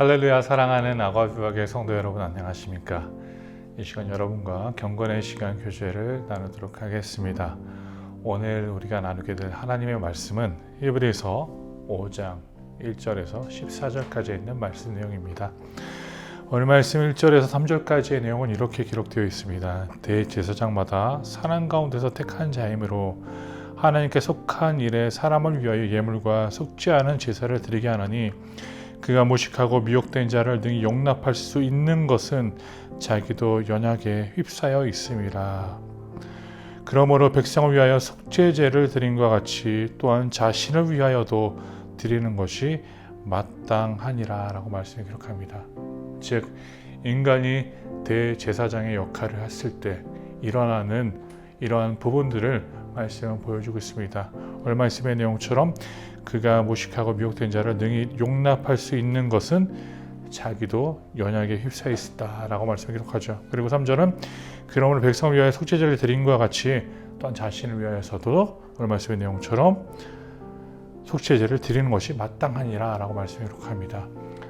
할렐루야 사랑하는 아과비박의 성도 여러분 안녕하십니까? 이 시간 여러분과 경건의 시간 교제를 나누도록 하겠습니다. 오늘 우리가 나누게 될 하나님의 말씀은 히브리서 5장 1절에서 14절까지 있는 말씀 내용입니다. 오늘 말씀 1절에서 3절까지의 내용은 이렇게 기록되어 있습니다. 대제사장마다 사람 가운데서 택한 자이므로 하나님께 속한 일에 사람을 위하여 예물과 속지 않은 제사를 드리게 하나니 그가 무식하고 미혹된 자를 능히 용납할 수 있는 것은 자기도 연약에 휩싸여 있음이라. 그러므로 백성을 위하여 속죄제를 드림과 같이 또한 자신을 위하여도 드리는 것이 마땅하니라라고 말씀을 기록합니다. 즉 인간이 대제사장의 역할을 했을 때 일어나는 이러한 부분들을 말씀은 보여주고 있습니다. 오늘 말씀의 내용처럼 그가 무식하고 미혹된 자를 능히 용납할 수 있는 것은 자기도 연약에 휩싸여 있다라고 말씀을 기록하죠. 그리고 3절은 그러므로 백성을 위하여 속죄제를 드린과 같이 또한 자신을 위하여서도 오늘 말씀의 내용처럼 속죄제를 드리는 것이 마땅하니라라고 말씀을 기록합니다.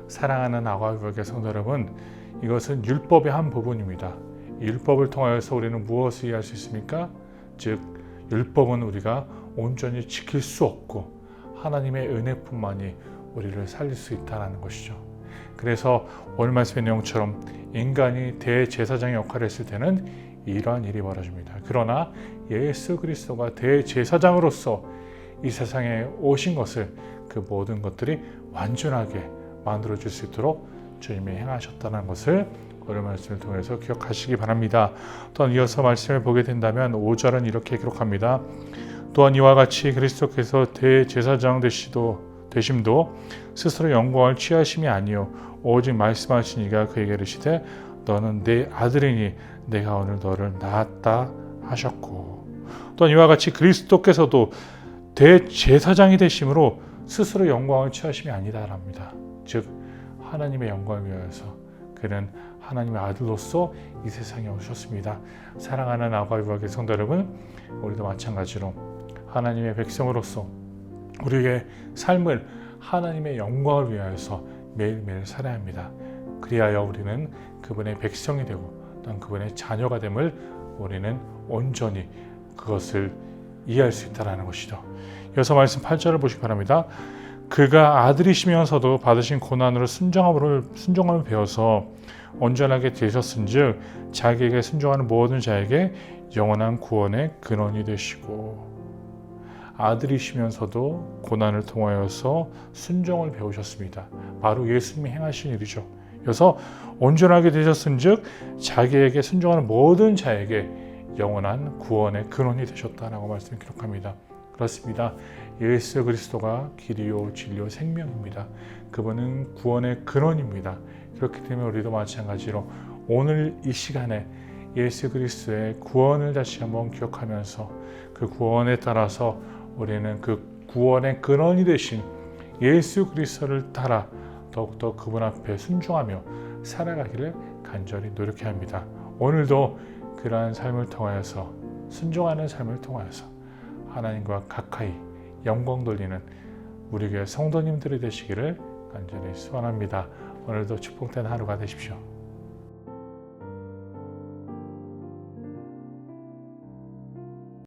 사랑하는 아가비의 성도 여러분, 이것은 율법의 한 부분입니다. 율법을 통하여서 우리는 무엇을 이해할 수 있습니까? 즉 율법은 우리가 온전히 지킬 수 없고 하나님의 은혜뿐만이 우리를 살릴 수 있다는 것이죠. 그래서 오늘 말씀의 내용처럼 인간이 대제사장의 역할을 했을 때는 이러한 일이 벌어집니다. 그러나 예수 그리스도가 대제사장으로서 이 세상에 오신 것을 그 모든 것들이 완전하게 만들어 줄 수 있도록 주님이 행하셨다는 것을 오늘 말씀을 통해서 기억하시기 바랍니다. 또한 이어서 말씀을 보게 된다면 5절은 이렇게 기록합니다. 또한 이와 같이 그리스도께서 대제사장 되시도 되심도 스스로 영광을 취하심이 아니요 오직 말씀하신 이가 그에게 이르시되 너는 내 아들이니 내가 오늘 너를 낳았다 하셨고 또한 이와 같이 그리스도께서도 대제사장이 되심으로 스스로 영광을 취하심이 아니다랍니다. 즉 하나님의 위하여서 그는 하나님의 아들로서 이 세상에 오셨습니다. 사랑하는 아가이브의 성도 여러분, 우리도 마찬가지로 하나님의 백성으로서 우리의 삶을 하나님의 영광을 위하여서 매일매일 살아야 합니다. 그리하여 우리는 그분의 백성이 되고 또한 그분의 자녀가 됨을 우리는 온전히 그것을 이해할 수 있다는 것이죠. 여서 말씀 8절을 보시기 바랍니다. 그가 아들이시면서도 받으신 고난으로 순종함을 순종함을 배워서 온전하게 되셨은즉 자기에게 순종하는 모든 자에게 영원한 구원의 근원이 되시고 아들이시면서도 고난을 통하여서 순종을 배우셨습니다. 바로 예수님이 행하신 일이죠. 그래서 온전하게 되셨은즉 자기에게 순종하는 모든 자에게 영원한 구원의 근원이 되셨다라고 말씀 기록합니다. 그렇습니다. 예수 그리스도가 길이요 진리요 생명입니다. 그분은 구원의 근원입니다. 그렇기 때문에 우리도 마찬가지로 오늘 이 시간에 예수 그리스도의 구원을 다시 한번 기억하면서 그 구원에 따라서 우리는 그 구원의 근원이 되신 예수 그리스도를 따라 더욱더 그분 앞에 순종하며 살아가기를 간절히 노력해야 합니다. 오늘도 그러한 삶을 통하여서 순종하는 삶을 통하여서 하나님과 가까이 영광 돌리는 우리 교회 성도님들이 되시기를 간절히 소원합니다. 오늘도 축복된 하루가 되십시오.